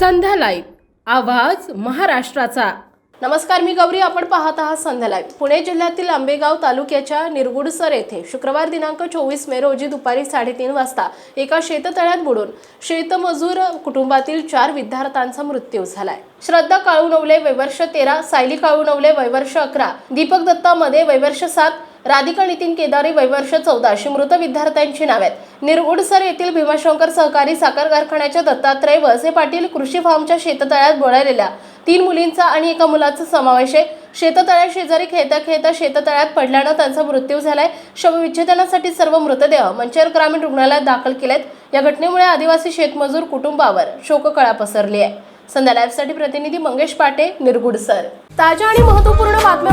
संध्या live आवाज महाराष्ट्राचा. नमस्कार मी गौरी. आपण पाहत आहात संध्या लाईव्ह. पुणे जिल्ह्यातील आंबेगाव तालुक्याच्या निरगुडसर येथे शुक्रवार दिनांक चोवीस मे रोजी दुपारी साडेतीन वाजता एका शेततळ्यात बुडून शेतमजूर कुटुंबातील चार विद्यार्थ्यांचा मृत्यू झालाय. श्रद्धा काळूनवले वैवर्ष तेरा सायली काळूनवले वैवर्ष अकरा दीपक दत्ता मध्ये वैवर्ष सात राधिका नितीन केदारी वैवर्ष चौदा अशी मृत विद्यार्थ्यांची नावे आहेत. निरगुडसर येथील भीमाशंकर सहकारी साखर कारखान्याच्या दत्तात्रय वळसे पाटील कृषी फार्मच्या शेततळ्यात बळलेल्या तीन मुलींचा आणि एका मुलाचा समावेश आहे. शेततळ्या शेजारी खेळता खेळता शेततळ्यात पडल्यानं त्यांचा मृत्यू झालाय. शवविच्छेदनासाठी सर्व मृतदेह मंचर ग्रामीण रुग्णालयात दाखल केलेत. या घटनेमुळे आदिवासी शेतमजूर कुटुंबावर शोककळा पसरली आहे. संध्या लाईव्हसाठी प्रतिनिधी मंगेश पाटे निरगुडसर. ताज्या आणि महत्त्वपूर्ण बातम्या